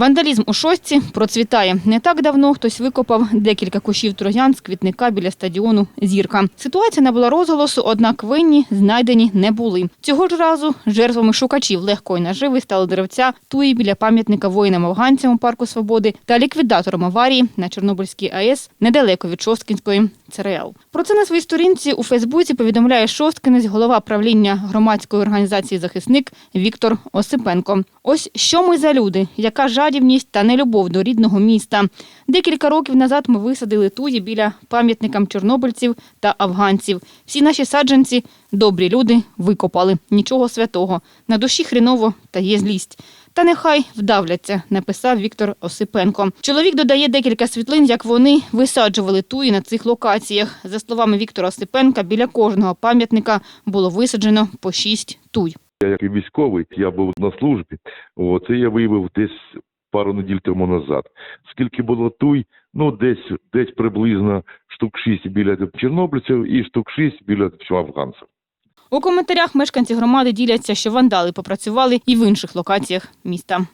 Вандалізм у шостці процвітає. Не так давно хтось викопав декілька кущів троян з квітника біля стадіону Зірка. Ситуація набула розголосу, однак винні знайдені не були. Цього ж разу жертвами шукачів легкої наживи стали деревця туї біля пам'ятника воїнам-афганцям у парку Свободи та ліквідатором аварії на Чорнобильській АЕС недалеко від Шосткінської ЦРЛ. Про це на своїй сторінці у Фейсбуці повідомляє шосткинець, голова правління громадської організації Захисник Віктор Осипенко. Ось що ми за люди, яка жадібність та нелюбов до рідного міста. Декілька років назад ми висадили туї біля пам'ятникам чорнобильців та афганців. Всі наші саджанці добрі люди викопали. Нічого святого. На душі хріново та є злість. Та нехай вдавляться, написав Віктор Осипенко. Чоловік додає декілька світлин, як вони висаджували туї на цих локаціях. За словами Віктора Осипенка, біля кожного пам'ятника було висаджено по шість туй. Я як військовий, я був на службі. Це я виявив десь пару неділь тому назад. Скільки було туй, ну десь десь приблизно штук шість біля чорнобильців і штук шість біля афганців. У коментарях мешканці громади діляться, що вандали попрацювали і в інших локаціях міста.